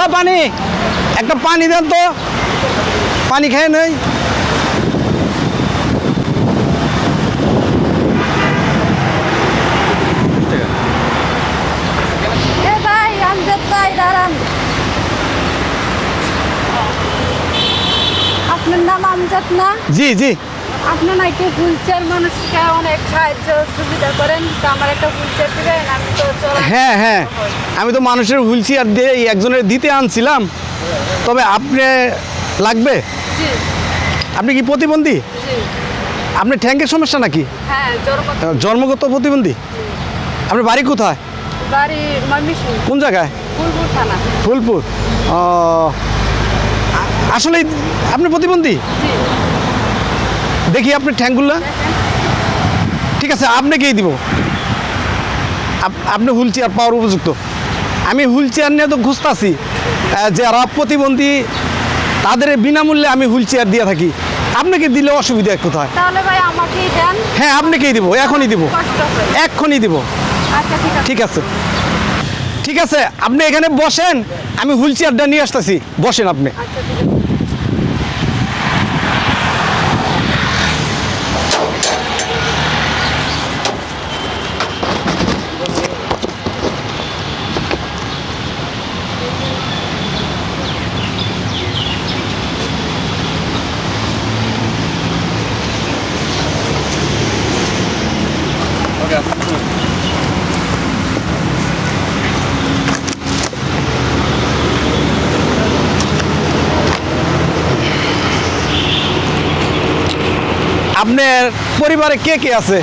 ও পানি। একটা পানি দেন তো। পানি খেয়ে নেই। আপনার নাম আমজাদ না? জি জি। আপনি নাকি হুইলচেয়ার মানুষকে অনেক সাহায্য সুবিধা করেন তো আমার একটা হুইলচেয়ার দিবেন আমি তো হ্যাঁ হ্যাঁ। আমি তো মানুষের হুইল চেয়ার দিয়ে একজনের দিতে আনছিলাম। তবে আপনি লাগবে? আপনি কি প্রতিবন্ধী? আপনি ট্যাঙ্কের সমস্যা নাকি? হ্যাঁ জন্মগত প্রতিবন্ধী? আপনার বাড়ি কোথায়? বাড়ি কোন জায়গায়? ফুলপুর আসলে আপনি প্রতিবন্ধী? দেখি আপনি ঠ্যাঙ্গুলা ঠিক আছে আপনাকেই দিব? আপনি হুইল চেয়ার পাওয়ার উপযুক্ত। আমি হুইল চেয়ার নিয়ে তো খুঁজতাছি যারা প্রতিবন্ধী তাদের বিনামূল্যে আমি হুইল চেয়ার দিয়ে থাকি। আপনাকে দিলে অসুবিধা কোথায়? তাহলে ভাই আমাকেই দেন। হ্যাঁ আপনাকেই দিব? এখনই দিব। এক্ষুনি দিব। আচ্ছা ঠিক আছে। ঠিক আছে। ঠিক আছে আপনি এখানে বসেন আমি হুইল চেয়ারটা নিয়ে আসতেছি। বসেন আপনি আচ্ছা ঠিক আছে আপনার পরিবারে কে কে আছে?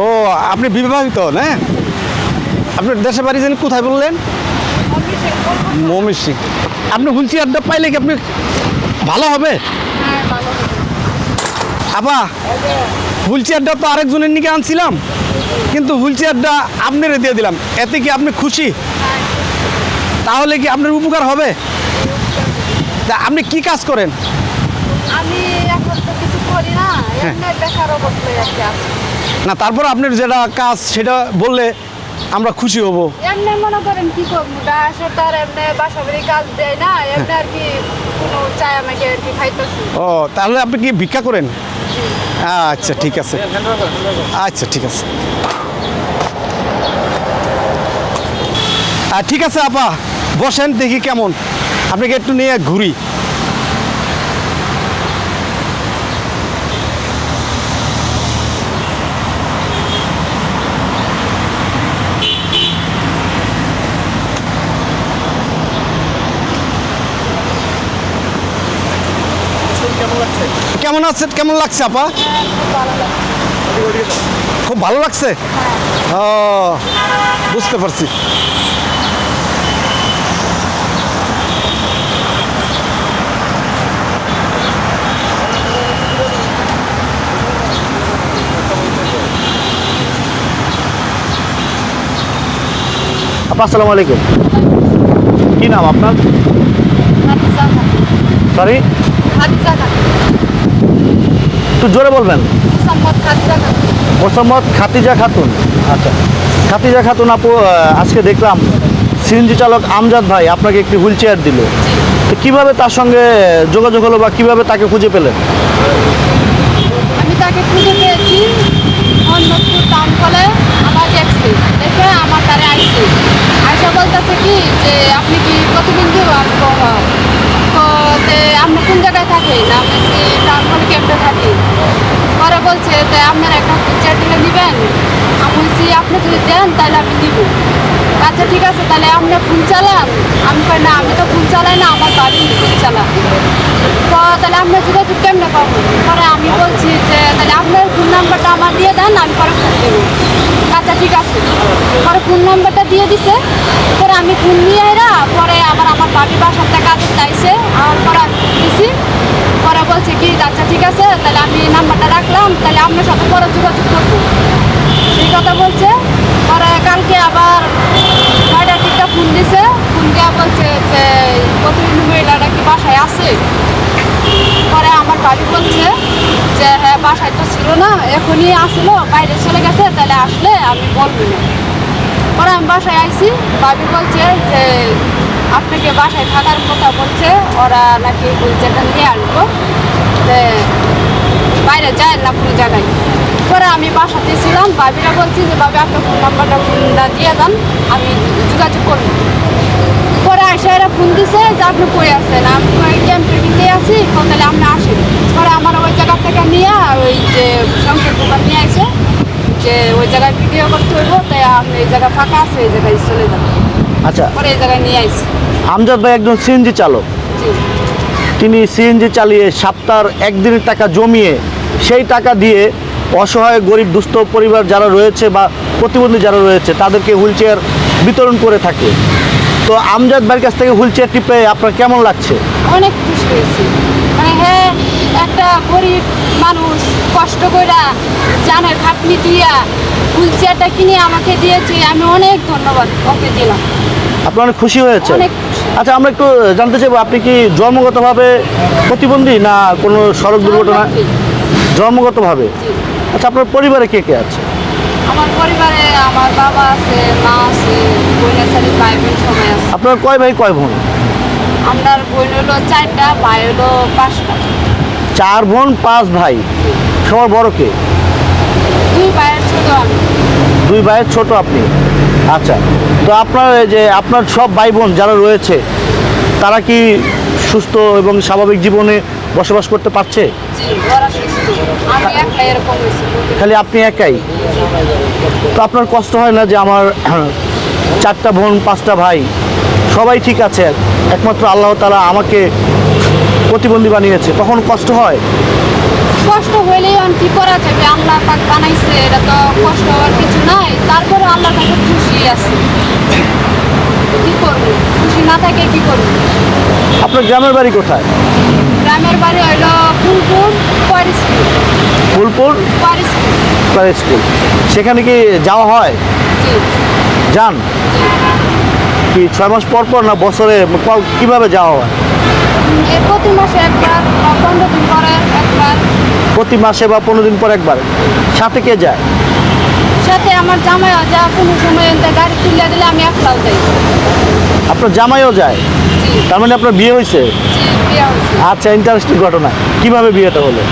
ও আপনি বিবাহিত না? আপনার দেশে বাড়ি যেন কোথায় বললেন? মমির সিং আপনি হুইল আড্ডা পাইলে কি আপনি ভালো হবে? হ্যাঁ। আপা হুইল চেয়ারটা তো আরেকজনের নিকে আনছিলাম কিন্তু হুইল চেয়ারটা আপনারে দিয়ে দিলাম। এতে কি আপনি খুশি? হ্যাঁ, তাহলে কি আপনার উপকার হবে? তা আপনি কি কাজ করেন? আমি এখন তো কিছু করি না হ্যাঁ। এমনি বেকার অবস্থায় আছি। না তারপর আপনার যেটা কাজ সেটা বললে আমরা খুশি হব। এমনি মনে করেন কি করব ডাসে তার এমনি বাসা বাড়ি কাজ দেয় না এমনি আর কি কোনো চায় আমাকে আর কি খাইতেছি। ও তাহলে আপনি কি ভিক্ষা করেন? আচ্ছা ঠিক আছে। আচ্ছা ঠিক আছে। ঠিক আছে আপা বসেন দেখি কেমন। আপনাকে একটু নিয়ে ঘুরি। কেমন আছে? কেমন লাগছে আপা? খুব ভালো খুব ভালো লাগছে? ও, বুঝতে পারছি। আপা আসসালামু আলাইকুম। কি নাম আপনার। সরি একটু জোরে বলবেন। মোসাম্মদ খাতিজা খাতুন। আচ্ছা। খাতিজা খাতুন আপু আজকে দেখলাম সিএনজি চালক আমজাদ ভাই আপনাকে একটি হুইল চেয়ার দিল। তো কীভাবে তার সঙ্গে যোগাযোগ হলো বা কীভাবে তাকে খুঁজে পেলেন আমি তাকে খুঁজে পেয়েছি অন্যপুর টাউন কলে আমার দেখছি দেখে আমার আইসি আইসা বলতেছে কি যে আপনি কি প্রতিবন্ধী আমি "হ্যাঁ।" তো তে আপনি কোন জায়গায় থাকেন আমি বলছি, টাউন কলে ক্যাম্পে থাকি? পরে বলছে যে আপনার একটা পিকচার দিলে নেবেন। আমি বলছি আপনি যদি দেন তাহলে আমি দিব আচ্ছা ঠিক আছে তাহলে আপনি ফোন চালান। আমি কই না আমি তো ফোন চালাই না আমার বাড়ি ফোন চালান। তো তাহলে আপনার যোগাযোগ কেমনে পাবো পরে আমি বলছি যে তাহলে আপনার ফোন নাম্বারটা আমার দিয়ে দেন আমি পরে ফোন দেবো আচ্ছা ঠিক আছে। পরে ফোন নাম্বারটা দিয়ে দিছে। পরে আমি ফোন নিয়ে এরা পরে আবার আমার বাড়ির বাসার কাছে চাইছে আর পরে আমি দিছি। পরে বলছে কি আচ্ছা ঠিক আছে, তাহলে আমি নাম্বারটা রাখলাম। তাহলে আপনার সাথে পরে যোগাযোগ করব। এই কথা বলছে। পরে কালকে আবার নয়টার দিকটা ফোন দিছে। ফোন দেওয়া বলছে যে প্রতিদিন মহিলাটা কি বাসায় আছে পরে আমার বাড়ি বলছে যে হ্যাঁ বাসায় তো ছিল না, এখনই আসলো, বাইরে চলে গেছে, তাহলে আসলে আমি বলব না। পরে আমি বাসায় আইছি বাবি বলছে যে আপনাকে বাসায় থাকার কথা বলছে, ওরা নাকি হুইলচেয়ারটা নিয়ে আসব যে বাইরে যায় না কোনো জায়গায়। পরে আমি বাসাতে ছিলাম বাবিরা বলছি যে বাবি আপনার ফোন নাম্বারটা ফোনটা দিয়ে দেন, আমি যোগাযোগ করব। পরে আসে এরা ফোন দিছে যে, আপনি কই আছেন আমি ওই ক্যাম্পের দিকে আছি তাহলে আপনি আসেন পরে আমার ওই জায়গা থেকে নিয়ে ওই যে সংসদ দোকান নিয়ে আসে যে ওই জায়গায় ভিডিও করতে হইব তাই আপনি এই জায়গা ফাঁকা আছে এই জায়গায় চলে যান আচ্ছা। পরে এই জায়গায় নিয়ে আইসি আমজাদ ভাই একজন সিএনজি চালক। তিনি সিএনজি চালিয়ে সপ্তাহের একদিনের টাকা জমিয়ে সেই টাকা দিয়ে অসহায় গরিব দুস্থ পরিবার যারা রয়েছে বা প্রতিবন্ধী যারা রয়েছে তাদেরকে হুইল চেয়ার বিতরণ করে থাকে। তো আমজাদ ভাইয়ের কাছ থেকে হুইল চেয়ারটি পেয়ে আপনার কেমন লাগছে? অনেক খুশি হয়েছি। মানে হ্যাঁ একটা গরিব মানুষ কষ্ট কইরা জানের খাটনি দিয়া হুইল চেয়ারটা কিনে আমাকে দিয়েছে আমি অনেক ধন্যবাদ ওকে দিলাম। আপনার অনেক খুশি হয়েছে অনেক আচ্ছা আমরা একটু জানতে চাইব আপনি কি জন্মগতভাবে প্রতিবন্ধী না কোনো সড়ক দুর্ঘটনা? জন্মগতভাবে? আচ্ছা আপনার পরিবারে কে কে আছে? আমার পরিবারে আমার বাবা আছে মা আছে বোন আছে ভাই বোন সবাই আছে। আপনার কয় ভাই কয় বোন? আপনার বোন হলো চারটা ভাই হলো পাঁচটা। চার বোন পাঁচ ভাই। সবার বড় কে? দুই ভাইয়ের ছোট আপনি। আচ্ছা তো আপনার এই যে আপনার সব ভাই বোন যারা রয়েছে তারা কি সুস্থ এবং স্বাভাবিক জীবনে বসবাস করতে পারছে? খালি আপনি একাই? তো আপনার কষ্ট হয় না যে আমার চারটা বোন পাঁচটা ভাই? সবাই ঠিক আছে একমাত্র আল্লাহ তারা আমাকে প্রতিবন্ধী বানিয়েছে তখন কষ্ট হয়? কষ্ট হইলেই আর কি করা যাবে? আল্লাহ পাক বানাইছে এটা তো কষ্ট হওয়ার কিছু নাই। তারপরে আল্লাহ তাকে খুশি আছে। কি করব? খুশি না থাকে কি করব? আপনার গ্রামের বাড়ি কোথায়? গ্রামের বাড়ি হইল ফুলপুর পয়ের স্কুল। ফুলপুর? পয়ের স্কুল। স্কুল। সেখানে কি যাওয়া হয়? যান? কি ছয় মাস পর পর না বছরে কীভাবে যাওয়া হয়? প্রতি মাসে একবার বা পনেরো দিন পরে একবার। প্রতি মাসে বা পনেরো দিন পর একবার? সাথে কে যায়? সাথে আমার জামাই যা কোনো সময় গাড়ি তুলে দিলে আমি একলাও যাই। আপনার জামাইও যায়? তার মানে আপনার বিয়ে হয়েছে আচ্ছা ইন্টারেস্টিং ঘটনা। কীভাবে বিয়েটা হলো?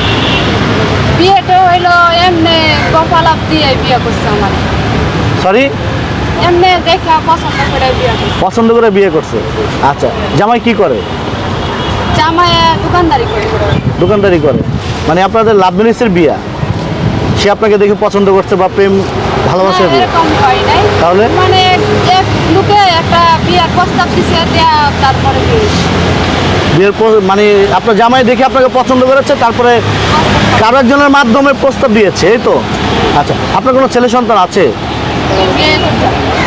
বিয়েটা হইল এমনি কপালাপ দিয়ে বিয়ে করছে আমার। সরি এমনি দেখা পছন্দ করে বিয়ে করছে। পছন্দ করে বিয়ে করছে? আচ্ছা জামাই কি করে? দোকানদারি করে। দোকানদারি করে। মানে আপনাদের লাভ ম্যারেজের বিয়া। সে আপনাকে দেখে পছন্দ করছে বা প্রেম ভালোবাসার বিয়ে। তাহলে? মানে এক লোকে একটা বিয়ার প্রস্তাব দিছে তারপরে বিয়ের পর- মানে আপনার জামাই দেখে আপনাকে পছন্দ করেছে তারপরে কারও একজনের মাধ্যমে প্রস্তাব দিয়েছে এই তো? আচ্ছা আপনার কোনো ছেলে সন্তান আছে।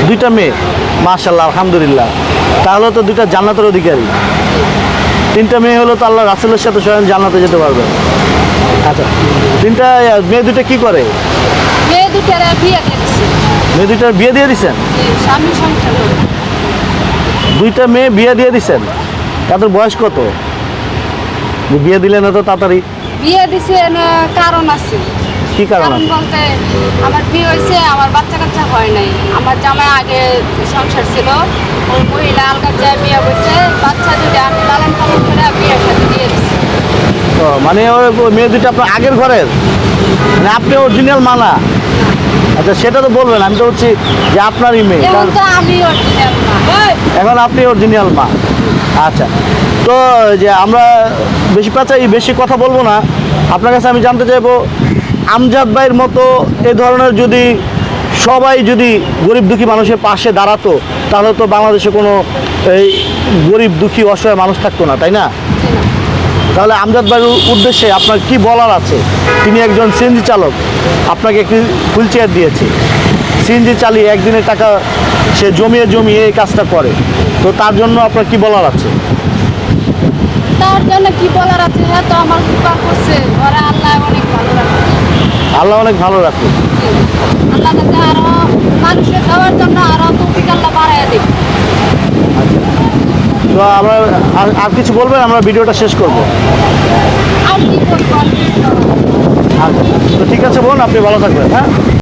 দুইটা মেয়ে। মাশাল্লাহ আলহামদুলিল্লাহ। তাহলে তো দুইটা জান্নাতের অধিকারী। তিনটা মেয়ে হলো তো আল্লাহ রাসেলের সাথে স্বয়ং জান্নাতে যেতে পারবে। আচ্ছা তিনটা মেয়ে দুইটা কি করে? মেয়ে দুটার বিয়ে দিয়ে দিছে। মেয়ে দুইটার বিয়ে দিয়ে দিছেন। দুইটা মেয়ে বিয়ে দিয়ে দিছেন? তাদের বয়স কত? বিয়ে দিলে না তো তাড়াতাড়ি। বিয়ে দিছে না কারণ আছে। কি কারণ বলতে আমার বিয়ে হয়েছে আমার বাচ্চা আমার জামাই আগে সংসার ছিল। ওই মহিলা আলগা যায় বিয়ে হয়েছে বাচ্চা দুটো আমি লালন পালন করে বিয়ের সাথে দিয়ে দিচ্ছি তো মানে ওই মেয়ে দুটো আপনার আগের ঘরের? মানে আপনি অরিজিনাল মানা আচ্ছা সেটা তো বলবেন আমি তো হচ্ছি যে আপনারই মেয়ে। এখন কারণ তো আমি অরিজিনাল না এখন আপনি অরিজিনাল মা। আচ্ছা তো যে আমরা বেশি পাচাই বেশি কথা বলব না। আপনার কাছে আমি জানতে চাইব আমজাদ ভাইয়ের মতো এ ধরনের যদি সবাই যদি গরিব দুঃখী মানুষের পাশে দাঁড়াতো তাহলে তো বাংলাদেশে কোনো এই গরিব দুঃখী অসহায় মানুষ থাকতো না তাই না? তাহলে আমজাদ ভাইয়ের উদ্দেশ্যে আপনার কি বলার আছে? তিনি একজন সিএনজি চালক আপনাকে একটি হুইল চেয়ার দিয়েছে। সিএনজি চালিয়ে একদিনের টাকা সে জমিয়ে জমিয়ে এই কাজটা করে। তো তার জন্য আপনার কি বলার আছে? তার জন্য কি বলার আছে? হ্যাঁ তো আমার কৃপা করছে। ঘরে আল্লাহ অনেক ভালো রাখে আল্লাহ অনেক ভালো রাখুন আল্লাহ যাতে আরও মানুষের খাওয়ার জন্য আরও তৌফিক আল্লাহ বাড়াইয়া দিক। তো আমরা আর- কিছু বলবেন? আমরা ভিডিওটা শেষ করব? আচ্ছা তো ঠিক আছে বোন আপনি ভালো থাকবেন হ্যাঁ?